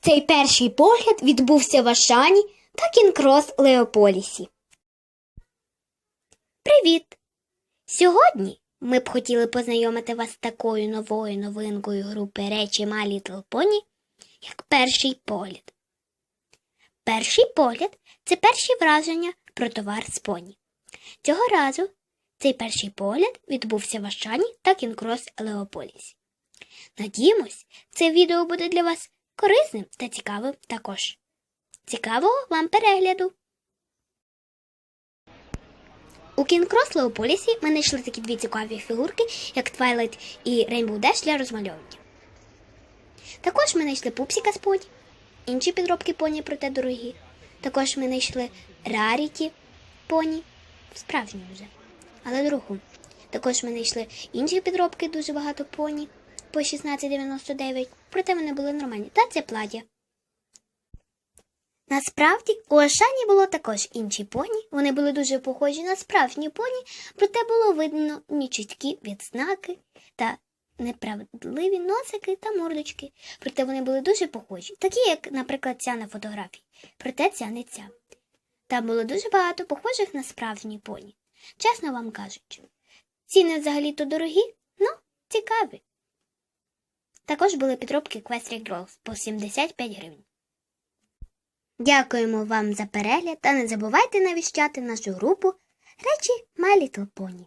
Цей перший погляд відбувся в Ашані та Кінкрос Леополісі. Привіт! Сьогодні ми б хотіли познайомити вас з такою новою новинкою групи речі My Little як перший погляд. Перший погляд це перші враження про товар з поні. Цього разу цей перший погляд відбувся в Ашані та Кінкрос Леополісі. Надіємось, це відео буде для вас корисним та цікавим також. Цікавого вам перегляду! У Кінкрос Леополісі ми знайшли такі дві цікаві фігурки, як Twilight і Rainbow Dash для розмальовування. Також ми знайшли пупсика з поні, інші підробки поні, проте дорогі. Також ми знайшли Rarity поні, справжню вже, але дорогу. Також ми знайшли інші підробки, дуже багато поні по 16,99, проте вони були нормальні. Та це плаття. Насправді, у Ашані було також інші поні. Вони були дуже похожі на справжні поні, проте було видно нечіткі відзнаки та неправдливі носики та мордочки. Проте вони були дуже похожі, такі, як, наприклад, ця на фотографії. Проте ця не ця. Там було дуже багато похожих на справжні поні. Чесно вам кажучи, ціни взагалі-то дорогі, ну, цікаві. Також були підробки Questrick Rolls по 75 гривень. Дякуємо вам за перегляд та не забувайте навіщати нашу групу Речі My Little Pony.